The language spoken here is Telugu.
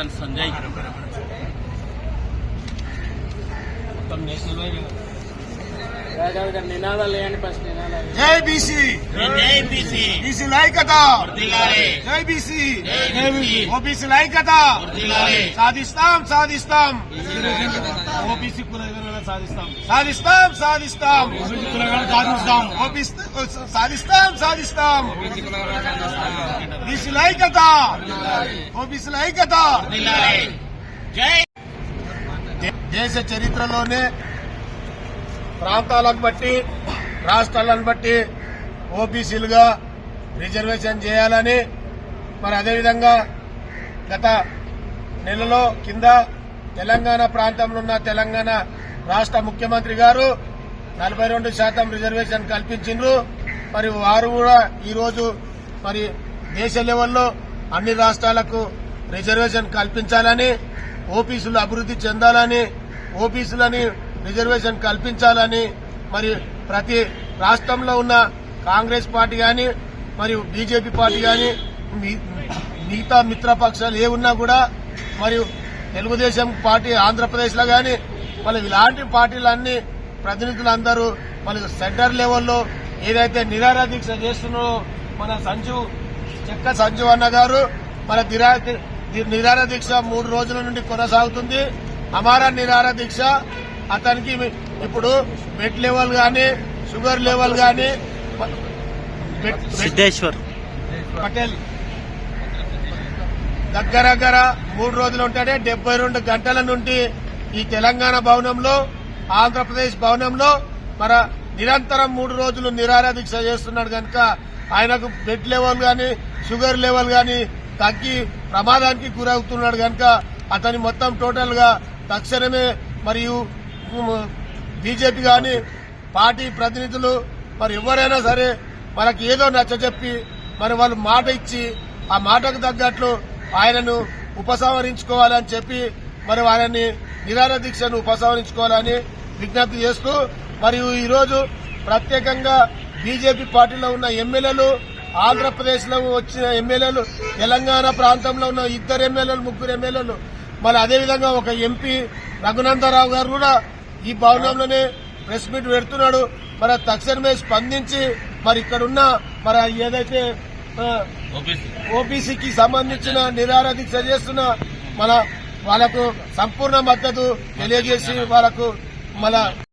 ગન સંજાઈ તમને జై బీసీ. బీసీ. వర్ధిల్లాలి జై బీసీ. ఓబీసీ సాధిస్తాం సాధిస్తాం. ఓబీసీ సాధిస్తాం. సాధిస్తాం సాధిస్తాం. సాధిస్తాం. ఓబీసీ సాధిస్తాం సాధిస్తాం. బీసీ ఐక్యత ఓబీసీ జై. దే- దేశ చరిత్రలోనే ప్రాంతాలను బట్టి రాష్ట్రాలను బట్టి ఓబీసీలుగా రిజర్వేషన్ చేయాలని మరి అదేవిధంగా గత నెలలో కింద తెలంగాణ ప్రాంతంలో ఉన్న తెలంగాణ రాష్ట్ర ముఖ్యమంత్రి గారు నలభై రెండు శాతం రిజర్వేషన్ కల్పించిండ్రు. మరి వారు కూడా ఈరోజు మరి దేశ లెవెల్లో అన్ని రాష్ట్రాలకు రిజర్వేషన్ కల్పించాలని ఓపీసులు అభివృద్ధి చెందాలని ఓపీసులని రిజర్వేషన్ కల్పించాలని మరి ప్రతి రాష్ట్రంలో ఉన్న కాంగ్రెస్ పార్టీ గాని మరియు బీజేపీ పార్టీ గాని మిగతా మిత్రపక్షాలు ఏ ఉన్నా కూడా మరియు తెలుగుదేశం పార్టీ ఆంధ్రప్రదేశ్లో కానీ మళ్ళీ ఇలాంటి పార్టీలన్నీ ప్రతినిధులందరూ మళ్ళీ సెంటర్ లెవెల్లో ఏదైతే నిరాహార దీక్ష చేస్తున్నారో మన సంజు చెక్క సంజు అన్న గారు మన నిరా- నిరాహార దీక్ష మూడు రోజుల నుండి కొనసాగుతుంది. అమారా నిరాహార దీక్ష అతనికి ఇప్పుడు బెడ్ లెవెల్ గాని sugar level bed- Siddheshwar. Patel. దగ్గర దగ్గర మూడు రోజులు ఉంటాడే డెబ్బై రెండు గంటల నుండి ఈ తెలంగాణ భవనంలో ఆంధ్రప్రదేశ్ భవనంలో మన నిరంతరం మూడు రోజులు నిరాహార దీక్ష చేస్తున్నాడు కనుక ఆయనకు బెడ్ లెవెల్ గాని షుగర్ లెవెల్ గాని తగ్గి ప్రమాదానికి గురవుతున్నాడు కనుక అతని మొత్తం టోటల్గా తక్షణమే మరియు బీజేపీ కానీ పార్టీ ప్రతినిధులు మరి ఎవరైనా సరే మనకి ఏదో నచ్చజెప్పి మరి వాళ్ళు మాట ఇచ్చి ఆ మాటకు తగ్గట్లు ఆయనను ఉపసంహరించుకోవాలని చెప్పి మరి ఆయనని నిరాహార దీక్షను ఉపసంహరించుకోవాలని విజ్ఞప్తి చేస్తూ మరియు ఈరోజు ప్రత్యేకంగా బీజేపీ పార్టీలో ఉన్న ఎమ్మెల్యేలు ఆంధ్రప్రదేశ్లో వచ్చిన ఎమ్మెల్యేలు తెలంగాణ ప్రాంతంలో ఉన్న ఇద్దరు ఎమ్మెల్యేలు ముగ్గురు ఎమ్మెల్యేలు మరి అదేవిధంగా ఒక ఎంపీ రఘునందరావు గారు కూడా ఈ భవనంలోనే ప్రెస్ మీట్ పెడుతున్నాడు. మరి తక్షణమే స్పందించి మరి ఇక్కడున్న మరి ఏదైతే ఓబీసీకి సంబంధించిన దీక్ష చేస్తున్న మన వాళ్ళకు సంపూర్ణ మద్దతు తెలియజేసి వాళ్ళకు మన